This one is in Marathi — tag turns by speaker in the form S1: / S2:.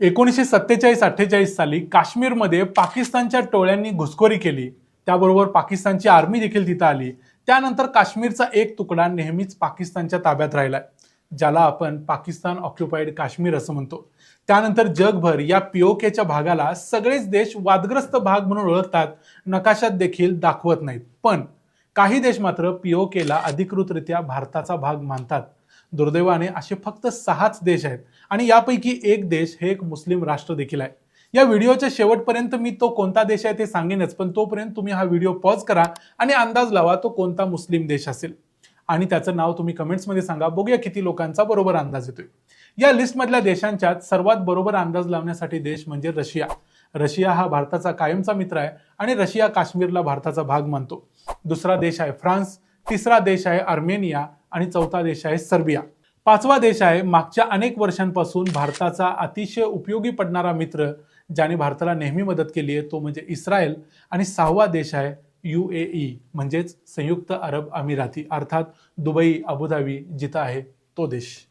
S1: एकोणीसशे सत्तेचाळीस अठ्ठेचाळीस साली काश्मीरमध्ये पाकिस्तानच्या टोळ्यांनी घुसखोरी केली. त्याबरोबर पाकिस्तानची आर्मी देखील तिथं आली. त्यानंतर काश्मीरचा एक तुकडा नेहमीच पाकिस्तानच्या ताब्यात राहिलाय ज्याला आपण पाकिस्तान ऑक्युपाईड काश्मीर असं म्हणतो. त्यानंतर जगभर या पीओकेच्या भागाला सगळेच देश वादग्रस्त भाग म्हणून ओळखतात नकाशात देखील दाखवत नाहीत. पण काही देश मात्र पीओकेला अधिकृतरित्या भारताचा भाग मानतात. दुर्दैवाने असे फक्त सहाच देश आहेत आणि यापैकी एक देश हे एक मुस्लिम राष्ट्र देखील आहे. या व्हिडिओच्या शेवटपर्यंत मी तो कोणता देश आहे ते सांगेनच पण तोपर्यंत तुम्ही हा व्हिडिओ पॉज करा आणि अंदाज लावा तो कोणता मुस्लिम देश असेल. आणि त्याचं नाव तुम्ही कमेंट्समध्ये सांगा बघूया किती लोकांचा बरोबर अंदाज येतोय. या लिस्टमधल्या देशांच्यात सर्वात बरोबर अंदाज लावण्यासाठी देश म्हणजे रशिया. रशिया हा भारताचा कायमचा मित्र आहे आणि रशिया काश्मीरला भारताचा भाग मानतो. दुसरा देश आहे फ्रान्स तिसरा देश आहे आर्मेनिया आणि चौथा देश आहे सर्बिया. पाचवा देश आहे मागच्या अनेक वर्षांपासून भारताचा अतिशय उपयोगी पडणारा मित्र ज्याने भारताला नेहमी मदत केली आहे तो म्हणजे इस्रायल. आणि सहावा देश आहे यू ए ई म्हणजेच संयुक्त अरब अमिराती अर्थात दुबई अबुधाबी जिथं आहे तो देश.